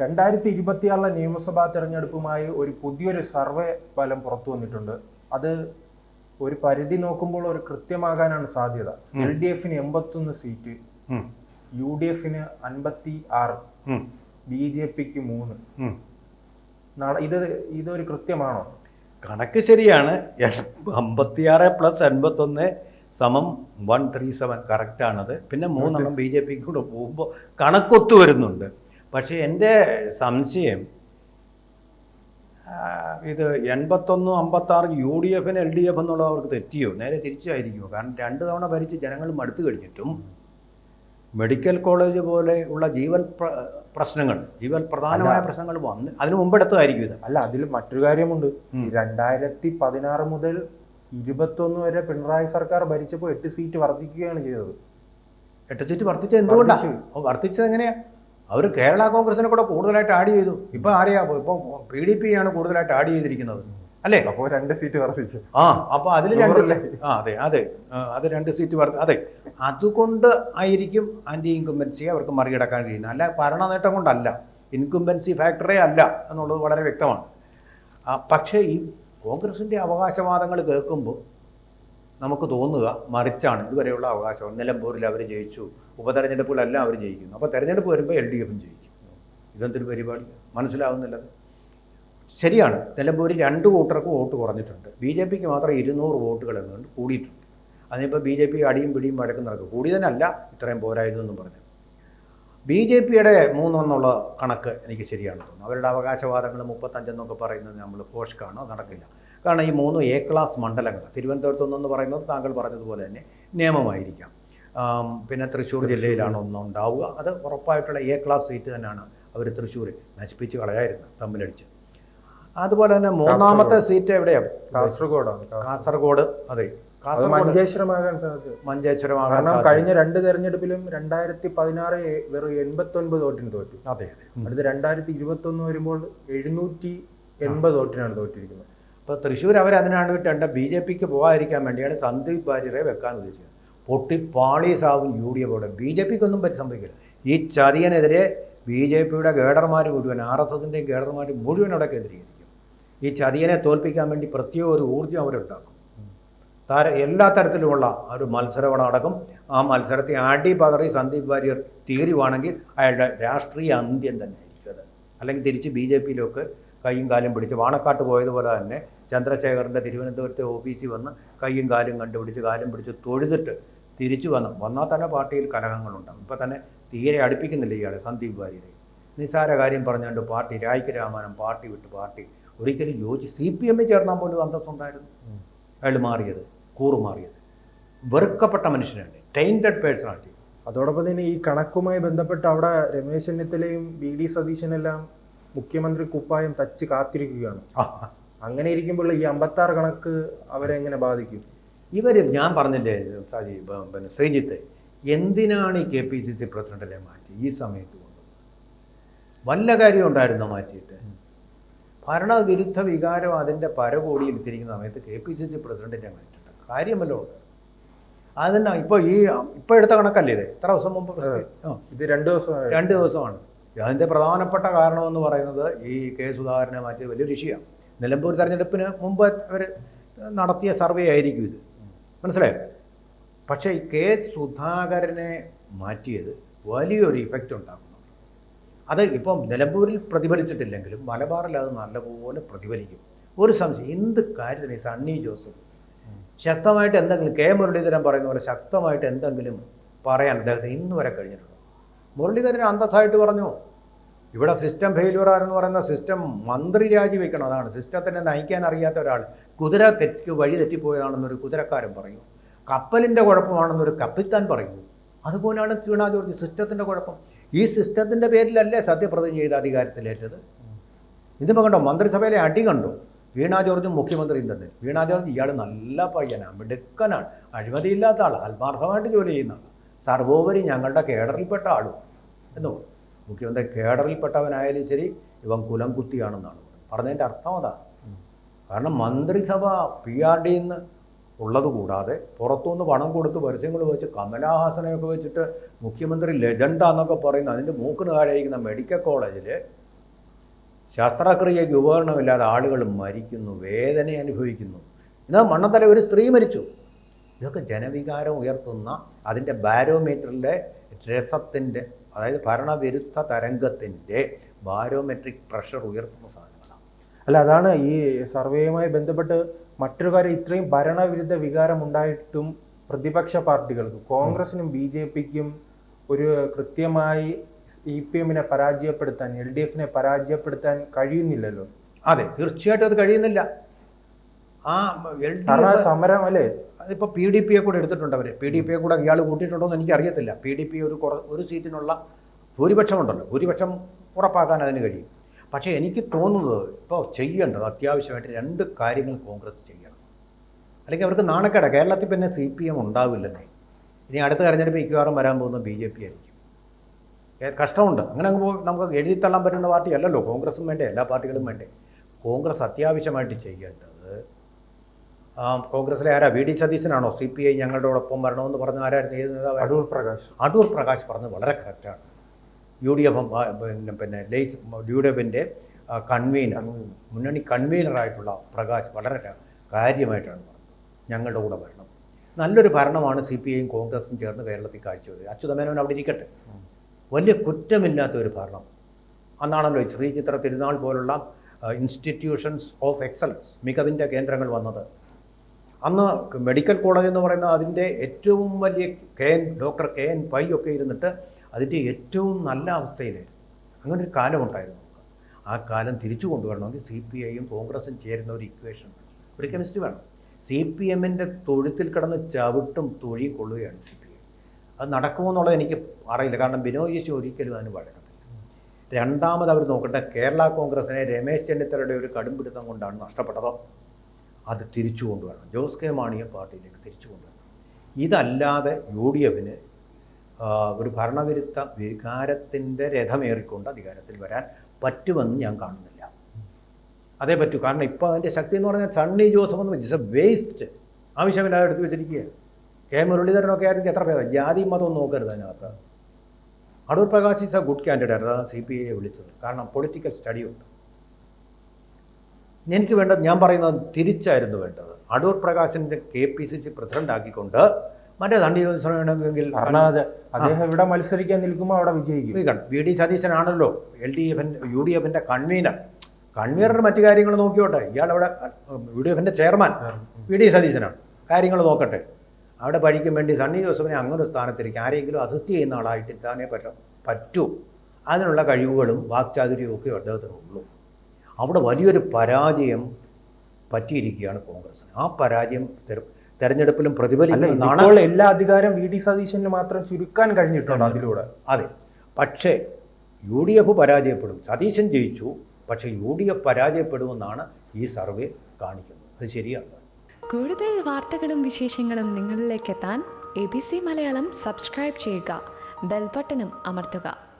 രണ്ടായിരത്തി ഇരുപത്തിയാറിലെ നിയമസഭാ തെരഞ്ഞെടുപ്പുമായി ഒരു പുതിയൊരു സർവേ ഫലം പുറത്തു വന്നിട്ടുണ്ട്. അത് ഒരു പരിധി നോക്കുമ്പോൾ ഒരു കൃത്യമാകാനാണ് സാധ്യത. എൽ ഡി എഫിന് എൺപത്തൊന്ന് സീറ്റ്. യു ഡി എഫിന് അൻപത്തി ആറ് ബി ജെ പിക്ക് മൂന്ന്. നാളെ ഇത് ഇതൊരു കൃത്യമാണോ? കണക്ക് ശരിയാണ്. അമ്പത്തിയാറ് പ്ലസ് എൺപത്തൊന്ന് സമം വൺ ത്രീ സെവൻ കറക്റ്റാണത്. പിന്നെ മൂന്നെണ്ണം ബി ജെ പിക്ക് കൂടെ പോകുമ്പോൾ കണക്കൊത്തു വരുന്നുണ്ട്. പക്ഷേ എന്റെ സംശയം ഇത് എൺപത്തൊന്ന് അമ്പത്താറ് യു ഡി എഫിന് എൽ ഡി എഫ് എന്നുള്ളത് അവർക്ക് തെറ്റിയോ? നേരെ തിരിച്ചായിരിക്കുമോ? കാരണം രണ്ട് തവണ ഭരിച്ച് ജനങ്ങൾ മടുത്തു കഴിഞ്ഞിട്ടും മെഡിക്കൽ കോളേജ് പോലെ ഉള്ള ജീവൽ പ്രശ്നങ്ങൾ ജീവൽ പ്രധാനമായ പ്രശ്നങ്ങൾ വന്ന് അതിന് മുമ്പെടുത്തതായിരിക്കും ഇത്. അല്ല അതിൽ മറ്റൊരു കാര്യമുണ്ട്. രണ്ടായിരത്തി പതിനാറ് മുതൽ ഇരുപത്തൊന്ന് വരെ പിണറായി സർക്കാർ ഭരിച്ചപ്പോൾ എട്ട് സീറ്റ് വർദ്ധിക്കുകയാണ് ചെയ്തത്. എട്ട് സീറ്റ് വർദ്ധിച്ചത് എന്തുകൊണ്ടാണ് വർദ്ധിച്ചത് എങ്ങനെയാ? അവർ കേരള കോൺഗ്രസിനെ കൂടെ കൂടുതലായിട്ട് ആഡ് ചെയ്തു. ഇപ്പൊ ആരെയാ? ഇപ്പോൾ പി ഡി പി ആണ് കൂടുതലായിട്ട് ആഡ് ചെയ്തിരിക്കുന്നത്. അല്ലേ? അപ്പോൾ രണ്ട് സീറ്റ് വർദ്ധിച്ചു. ആ അപ്പോൾ അതിൽ രണ്ട് ആ അതെ അതെ. അത് രണ്ട് സീറ്റ് വർദ്ധ അതെ. അതുകൊണ്ട് ആയിരിക്കും ആന്റി ഇൻകുംബൻസിയെ അവർക്ക് മറികടക്കാൻ കഴിയുന്നത്. അല്ല ഭരണ നേട്ടം കൊണ്ടല്ല. ഇൻകുംബൻസി ഫാക്ടറേ അല്ല എന്നുള്ളത് വളരെ വ്യക്തമാണ്. പക്ഷേ ഈ കോൺഗ്രസിന്റെ അവകാശവാദങ്ങൾ കേൾക്കുമ്പോൾ നമുക്ക് തോന്നുക മറിച്ചാണ് ഇതുവരെയുള്ള അവകാശം. നിലമ്പൂരിൽ അവർ ജയിച്ചു. ഉപതെരഞ്ഞെടുപ്പിലെല്ലാം അവർ ജയിക്കുന്നു. അപ്പോൾ തെരഞ്ഞെടുപ്പ് വരുമ്പോൾ എൽ ഡി എഫും ജയിക്കും. ഇതെന്തൊരു പരിപാടി മനസ്സിലാവുന്നില്ലത് ശരിയാണ്. നിലമ്പൂരിൽ രണ്ട് കൂട്ടർക്ക് വോട്ട് കുറഞ്ഞിട്ടുണ്ട്. ബി ജെ പിക്ക് മാത്രം ഇരുന്നൂറ് വോട്ടുകൾ എന്നുകൊണ്ട് കൂടിയിട്ടുണ്ട്. അതിനിപ്പോൾ ബി ജെ പി അടിയും പിടിയും വഴക്കും നടക്കും. കൂടിയതിനല്ല ഇത്രയും പോരായതെന്നും പറഞ്ഞു. ബി ജെ പിയുടെ മൂന്നെന്നുള്ള കണക്ക് എനിക്ക് ശരിയാണ് തോന്നുന്നു. അവരുടെ അവകാശവാദങ്ങൾ മുപ്പത്തഞ്ചെന്നൊക്കെ പറയുന്നത് നമ്മൾ പോഷ്കാണോ നടക്കില്ല. കാരണം ഈ മൂന്ന് എ ക്ലാസ് മണ്ഡലങ്ങൾ തിരുവനന്തപുരത്ത് ഒന്നെന്ന് പറയുന്നത് താങ്കൾ പറഞ്ഞതുപോലെ തന്നെ നിയമമായിരിക്കാം. പിന്നെ തൃശ്ശൂർ ജില്ലയിലാണ് ഒന്നുണ്ടാവുക. അത് ഉറപ്പായിട്ടുള്ള എ ക്ലാസ് സീറ്റ് തന്നെയാണ് അവർ തൃശ്ശൂർ നശിപ്പിച്ച് കളയായിരുന്നു തമ്മിലടിച്ച്. അതുപോലെ തന്നെ മൂന്നാമത്തെ സീറ്റ് എവിടെയാണ് കാസർഗോഡാണ് കാസർഗോഡ്. കാസർഗോഡ് അതെ. മഞ്ചേശ്വരമാകാൻ സാധിച്ചു മഞ്ചേശ്വരമാകാൻ കാരണം കഴിഞ്ഞ രണ്ട് തെരഞ്ഞെടുപ്പിലും രണ്ടായിരത്തി പതിനാറ് വെറും എൺപത്തി ഒൻപത് വോട്ടിന് തോറ്റു. അതെ അതെ. അടുത്ത് രണ്ടായിരത്തി ഇരുപത്തി ഒന്ന് വരുമ്പോൾ എഴുന്നൂറ്റി എൺപത് വോട്ടിനാണ് തോറ്റിരിക്കുന്നത്. ഇപ്പോൾ തൃശ്ശൂർ അവർ അതിനാണ് വിട്ടേണ്ട ബി ജെ പിക്ക് പോകാതിരിക്കാൻ വേണ്ടിയാണ് സന്ദീപ് വാര്യരെ വെക്കാൻ ഉദ്ദേശിച്ചത്. പൊട്ടി പാളീസാവും യു ഡി എഫോടെ. ബി ജെ പിക്ക് ഒന്നും പറ്റി സംഭവിക്കില്ല. ഈ ചതിയനെതിരെ ബി ജെ പിയുടെ ഗേഡർമാർ മുഴുവൻ ആർ എസ് എസിന്റെയും ഗേഡർമാർ മുഴുവൻ അവിടെ കേന്ദ്രീകരിക്കും. ഈ ചതിയനെ തോൽപ്പിക്കാൻ വേണ്ടി പ്രത്യേക ഒരു ഊർജം അവരുണ്ടാക്കും താര എല്ലാ തരത്തിലുമുള്ള ഒരു മത്സരം നടക്കും. ആ മത്സരത്തെ അടി പതറി സന്ദീപ് വാര്യർ തീരുവാണെങ്കിൽ അയാളുടെ രാഷ്ട്രീയ അന്ത്യം തന്നെ ആയിരിക്കും അത്. അല്ലെങ്കിൽ തിരിച്ച് ബി ജെ പിയിലൊക്കെ കൈയും കാലും പിടിച്ച് വാണക്കാട്ട് പോയതുപോലെ തന്നെ ചന്ദ്രശേഖറിന്റെ തിരുവനന്തപുരത്തെ ഓഫീസിൽ വന്ന് കൈയും കാലും കണ്ടുപിടിച്ച് കാലും പിടിച്ച് തൊഴുതിട്ട് തിരിച്ചു വന്നു. വന്നാൽ തന്നെ പാർട്ടിയിൽ കലഹങ്ങളുണ്ടാകും ഇപ്പം തന്നെ തീരെ അടുപ്പിക്കുന്നില്ല ഇയാളെ സന്ദീപ് വാര്യരെ. നിസ്സാര കാര്യം പറഞ്ഞുകൊണ്ട് പാർട്ടി രായ്ക്ക് രാമാനം പാർട്ടി വിട്ട് പാർട്ടി ഒരിക്കലും യോജി സി പി എമ്മിൽ ചേർന്നാൽ പോലും അന്തസ്സുണ്ടായിരുന്നു. അയാൾ മാറിയത് കൂറു മാറിയത്. വെറുക്കപ്പെട്ട മനുഷ്യനാണ് ടൈന്റഡ് പേഴ്സണാലിറ്റി അതോടൊപ്പം തന്നെ ഈ കണക്കുമായി ബന്ധപ്പെട്ട് അവിടെ രമേശ് ചെന്നിത്തലയും ബി ഡി സതീശനെല്ലാം മുഖ്യമന്ത്രി കുപ്പായം തച്ച് കാത്തിരിക്കുകയാണ്. അങ്ങനെ ഇരിക്കുമ്പോൾ ഈ അമ്പത്തി ആറ് കണക്ക് അവരെ എങ്ങനെ ബാധിക്കും? ഇവർ ഞാൻ പറഞ്ഞില്ലേ സാജി പിന്നെ ശ്രീജിത്ത് എന്തിനാണ് ഈ കെ പി സി സി പ്രസിഡന്റിനെ മാറ്റി ഈ സമയത്ത് കൊണ്ട്? വല്ല കാര്യം ഉണ്ടായിരുന്നു മാറ്റിയിട്ട്? ഭരണവിരുദ്ധ വികാരം അതിന്റെ പരകോടിയിൽ എത്തിയിരിക്കുന്ന സമയത്ത് കെ പി സി സി പ്രസിഡന്റിനെ മാറ്റിയിട്ട് കാര്യമല്ലോ ഉണ്ട് അതിന് ഇപ്പോൾ ഈ ഇപ്പോൾ എടുത്ത കണക്കല്ലേ ഇത്? എത്ര ദിവസം മുമ്പ് ഇത് രണ്ട് ദിവസം രണ്ട് ദിവസമാണ്. അതിന്റെ പ്രധാനപ്പെട്ട കാരണമെന്ന് പറയുന്നത് ഈ കെ സുധാകരനെ മാറ്റിയത് വലിയൊരു ഇഷ്യൂയാണ് നിലമ്പൂർ തെരഞ്ഞെടുപ്പിന് മുമ്പ് അവർ നടത്തിയ സർവേ ആയിരിക്കും ഇത്. മനസ്സിലായോ? പക്ഷേ കെ സുധാകരനെ മാറ്റിയത് വലിയൊരു ഇഫക്റ്റ് ഉണ്ടാക്കുന്നു. അത് ഇപ്പം നിലമ്പൂരിൽ പ്രതിഫലിച്ചിട്ടില്ലെങ്കിലും മലബാറിൽ അത് നല്ലപോലെ പ്രതിഫലിക്കും. ഒരു സംശയം എന്ത് കാര്യത്തിന് സണ്ണി ജോസഫ് ശക്തമായിട്ട് എന്തെങ്കിലും കെ മുരളീധരൻ പറയുന്ന പോലെ ശക്തമായിട്ട് എന്തെങ്കിലും പറയാൻ അദ്ദേഹത്തിന് ഇന്ന് വരെ കഴിഞ്ഞിട്ടുണ്ടോ? മുരളീധരൻ അന്തസ്സായിട്ട് പറഞ്ഞു? ഇവിടെ സിസ്റ്റം ഫെയിലുവർ എന്ന് പറയുന്ന സിസ്റ്റം മന്ത്രി രാജിവെക്കണം. അതാണ് സിസ്റ്റത്തിനെ നയിക്കാൻ അറിയാത്ത ഒരാൾ. കുതിര തെറ്റ് വഴി തെറ്റിപ്പോയതാണെന്നൊരു കുതിരക്കാരൻ പറയും. കപ്പലിന്റെ കുഴപ്പമാണെന്നൊരു കപ്പിത്താൻ പറയും. അതുപോലെയാണ് വീണ ജോർജ് സിസ്റ്റത്തിന്റെ കുഴപ്പം. ഈ സിസ്റ്റത്തിന്റെ പേരിലല്ലേ സത്യപ്രതിജ്ഞ ചെയ്ത അധികാരത്തിലേറ്റത്? ഇതിപ്പോൾ കണ്ടോ മന്ത്രിസഭയിലെ അടി കണ്ടോ? വീണാ ജോർജും മുഖ്യമന്ത്രിയും തന്നെ. വീണ ജോർജ് ഇയാൾ നല്ല പയ്യനാണ് മിടുക്കനാണ് അഴിമതിയില്ലാത്ത ആൾ ആത്മാർത്ഥമായിട്ട് ജോലി ചെയ്യുന്ന ആൾ സർവോപരി ഞങ്ങളുടെ കേഡറിൽപ്പെട്ട ആളും. എന്നോ മുഖ്യമന്ത്രി കേഡറിൽപ്പെട്ടവനായാലും ശരി ഇവൻ കുലം കുത്തിയാണെന്നാണ് പറഞ്ഞതിന്റെ അർത്ഥം അതാ. കാരണം മന്ത്രിസഭ പി ആർ ഡിയിൽ നിന്ന് ഉള്ളത് കൂടാതെ പുറത്തുനിന്ന് പണം കൊടുത്ത് പരസ്യങ്ങൾ വെച്ച് കമലഹാസനെയൊക്കെ വെച്ചിട്ട് മുഖ്യമന്ത്രി ലെജൻഡാന്നൊക്കെ പറയുന്ന അതിന്റെ മൂക്കിന് താഴെയിരിക്കുന്ന മെഡിക്കൽ കോളേജിൽ ശസ്ത്രക്രിയയ്ക്ക് ഉപകരണമില്ലാതെ ആളുകൾ മരിക്കുന്നു വേദന അനുഭവിക്കുന്നു. ഇന്ന് മണ്ണത്തല ഒരു സ്ത്രീ മരിച്ചു. ഇതൊക്കെ ജനവികാരം ഉയർത്തുന്ന അതിന്റെ ബാരോമീറ്ററിന്റെ രസത്തിന്റെ അതായത് ഭരണവിരുദ്ധ തരംഗത്തിന്റെ ബാരോമെട്രിക് പ്രഷർ ഉയർത്തുന്ന സാധനങ്ങളാണ്. അല്ല അതാണ് ഈ സർവേയുമായി ബന്ധപ്പെട്ട് മറ്റൊരു കാര്യം ഇത്രയും ഭരണവിരുദ്ധ വികാരം ഉണ്ടായിട്ടും പ്രതിപക്ഷ പാർട്ടികൾക്ക് കോൺഗ്രസിനും ബി ജെ പിക്കും ഒരു കൃത്യമായി ഇ പി എമ്മിനെ പരാജയപ്പെടുത്താൻ എൽ ഡി എഫിനെ പരാജയപ്പെടുത്താൻ കഴിയുന്നില്ലല്ലോ? അതെ തീർച്ചയായിട്ടും അത് കഴിയുന്നില്ല. ആ എൽ ഡി സമരം അല്ലേ? അതിപ്പോ പി ഡി പിയെ കൂടെ എടുത്തിട്ടുണ്ട് അവർ പി ഡി പിയെ കൂടെ ഇയാൾ കൂട്ടിയിട്ടുണ്ടോ എന്ന് അറിയത്തില്ല പി ഡി പി ഒരു ഒരു സീറ്റിനുള്ള ഭൂരിപക്ഷമുണ്ടല്ലോ. ഭൂരിപക്ഷം ഉറപ്പാക്കാൻ അതിന് കഴിയും. പക്ഷേ എനിക്ക് തോന്നുന്നത് ഇപ്പോൾ ചെയ്യേണ്ടത് അത്യാവശ്യമായിട്ട് രണ്ട് കാര്യങ്ങൾ കോൺഗ്രസ് ചെയ്യണം. അല്ലെങ്കിൽ അവർക്ക് നാണക്കേട. കേരളത്തിൽ പിന്നെ സി പി എം ഉണ്ടാവില്ലെന്നേ. ഇനി അടുത്ത തെരഞ്ഞെടുപ്പ് മിക്കവാറും വരാൻ പോകുന്ന ബി ജെ പി ആയിരിക്കും. കഷ്ടമുണ്ട്. അങ്ങനെ അങ്ങ് നമുക്ക് എഴുതിത്തള്ളാൻ പറ്റുന്ന പാർട്ടി അല്ലല്ലോ കോൺഗ്രസും വേണ്ടേ എല്ലാ പാർട്ടികളും വേണ്ടേ. കോൺഗ്രസ് അത്യാവശ്യമായിട്ട് ചെയ്യേണ്ടത് കോൺഗ്രസിലെ ആരാ? വി ഡി സതീശനാണോ? സി പി ഐ ഞങ്ങളുടെ ഒപ്പം വരണമെന്ന് പറഞ്ഞ ആരായിരുന്നു? ഏത് നേതാവ് അടൂർ പ്രകാശ്. അടൂർ പ്രകാശ് പറഞ്ഞത് വളരെ കറക്റ്റാണ് യു ഡി എഫ് പിന്നെ പിന്നെ ലൈസ് യു ഡി എഫിന്റെ കൺവീനർ. മുന്നണി കൺവീനറായിട്ടുള്ള പ്രകാശ് വളരെ കാര്യമായിട്ടാണ് പറഞ്ഞത്. ഞങ്ങളുടെ കൂടെ വരണം. നല്ലൊരു ഭരണമാണ് സി പി ഐയും കോൺഗ്രസും ചേർന്ന് കേരളത്തിൽ കാഴ്ചവെച്ചത്. അച്യുതമേനോൻ അവിടെ ഇരിക്കട്ടെ. വലിയ കുറ്റമില്ലാത്ത ഒരു ഭരണം. അന്നാണല്ലോ ശ്രീചിത്ര ശ്രീ ചിത്ര തിരുനാൾ പോലുള്ള ഇൻസ്റ്റിറ്റ്യൂഷൻസ് ഓഫ് എക്സലൻസ് മികവിന്റെ കേന്ദ്രങ്ങൾ വന്നത്. അന്ന് മെഡിക്കൽ കോളേജ് എന്ന് പറയുന്ന അതിന്റെ ഏറ്റവും വലിയ K N doctor K N Pai ഒക്കെ ഇരുന്നിട്ട് അതിന്റെ ഏറ്റവും നല്ല അവസ്ഥയിലായിരുന്നു അങ്ങനെ ഒരു കാലമുണ്ടായിരുന്നു ആ കാലം തിരിച്ചു കൊണ്ടുവരണമെങ്കിൽ സി പി ഐയും കോൺഗ്രസും ചേരുന്ന ഒരു ഇക്വേഷൻ ഒരു കെമിസ്ട്രി വേണം. സി പി എമ്മിന്റെ തൊഴുത്തിൽ കിടന്ന് ചവിട്ടും തൊഴിയും കൊള്ളുകയാണ് സി പി ഐ. അത് നടക്കുമോ എന്നുള്ളത് എനിക്ക് അറിയില്ല. കാരണം ബിനോയ് യേശു ഒരിക്കലും അതിന് വഴക്കത്തില്ല. രണ്ടാമത് അവർ നോക്കട്ടെ കേരള കോൺഗ്രസിനെ രമേശ് ചെന്നിത്തലയുടെ ഒരു കടുംപിടുത്തം കൊണ്ടാണ് നഷ്ടപ്പെട്ടത്. അത് തിരിച്ചു കൊണ്ടുവരണം. ജോസ് കെ മാണിയെ പാർട്ടിയിലേക്ക് തിരിച്ചു കൊണ്ടുവരണം. ഇതല്ലാതെ യു ഡി എഫിന് ഒരു ഭരണവിരുദ്ധ വികാരത്തിന്റെ രഥമേറിക്കൊണ്ട് അധികാരത്തിൽ വരാൻ പറ്റുമെന്ന് ഞാൻ കാണുന്നില്ല. അതേ പറ്റൂ. കാരണം ഇപ്പോൾ അതിന്റെ ശക്തി എന്ന് പറഞ്ഞാൽ സണ്ണി ജോസഫ് എന്ന് ഇറ്റ്സ് എ വേസ്റ്റ് ആവശ്യമില്ലാതെ എടുത്തു വെച്ചിരിക്കുക കെ മുരളീധരനൊക്കെ ആയിരുന്നു എത്ര പേര്? ജാതി മതം നോക്കരുത് അതിനകത്ത്. Adoor Prakash is a good candidate അതാണ് സി പി ഐയെ വിളിച്ചത്. കാരണം പൊളിറ്റിക്കൽ സ്റ്റഡി ഉണ്ട്. എനിക്ക് വേണ്ടത് ഞാൻ പറയുന്നത് തിരിച്ചായിരുന്നു വേണ്ടത്. അടൂർ പ്രകാശിന്റെ K P C C president ആക്കിക്കൊണ്ട് മറ്റേ തണ്ടി വേണമെങ്കിൽ അദ്ദേഹം ഇവിടെ മത്സരിക്കാൻ നിൽക്കുമ്പോൾ അവിടെ വിജയിക്കും. വി ഡി സതീശനാണല്ലോ എൽ ഡി എഫിന്റെ യു ഡി എഫിന്റെ കൺവീനർ. കൺവീനർ മറ്റു കാര്യങ്ങൾ നോക്കിയോട്ടെ ഇയാൾ അവിടെ യു ഡി എഫിന്റെ ചെയർമാൻ. വി ഡി സതീശനാണ്. കാര്യങ്ങൾ നോക്കട്ടെ. അവിടെ പഠിക്കാൻ വേണ്ടി സണ്ണി ജോസഫിനെ അങ്ങനെ ഒരു സ്ഥാനത്തിരിക്കും. ആരെങ്കിലും അസിസ്റ്റ് ചെയ്യുന്ന ആളായിട്ട് എത്താനേ പറ്റ പറ്റൂ. അതിനുള്ള കഴിവുകളും വാക്ചാതുര്യവും ഒക്കെ അദ്ദേഹത്തിനുള്ളൂ അവിടെ വലിയൊരു പരാജയം പറ്റിയിരിക്കുകയാണ് കോൺഗ്രസിന് ആ പരാജയം തെര- തെരഞ്ഞെടുപ്പിലും പ്രതിഫലിക്കുന്ന ഇപ്പോൾ എല്ലാ അധികാരം വി ഡി സതീശന് മാത്രം ചുരുക്കാൻ കഴിഞ്ഞിട്ടുണ്ട് അതിലൂടെ. അതെ. പക്ഷേ യു ഡി എഫ് പരാജയപ്പെടും. സതീശൻ ജയിച്ചു. പക്ഷേ യു ഡി എഫ് പരാജയപ്പെടുമെന്നാണ് ഈ സർവേ കാണിക്കുന്നത്. അത് ശരിയാണ്. കൂടുതൽ വാർത്തകളും വിശേഷങ്ങളും നിങ്ങളിലേക്ക് എത്താൻ A B C Malayalam subscribe ചെയ്യുക. ബെൽബട്ടനും അമർത്തുക.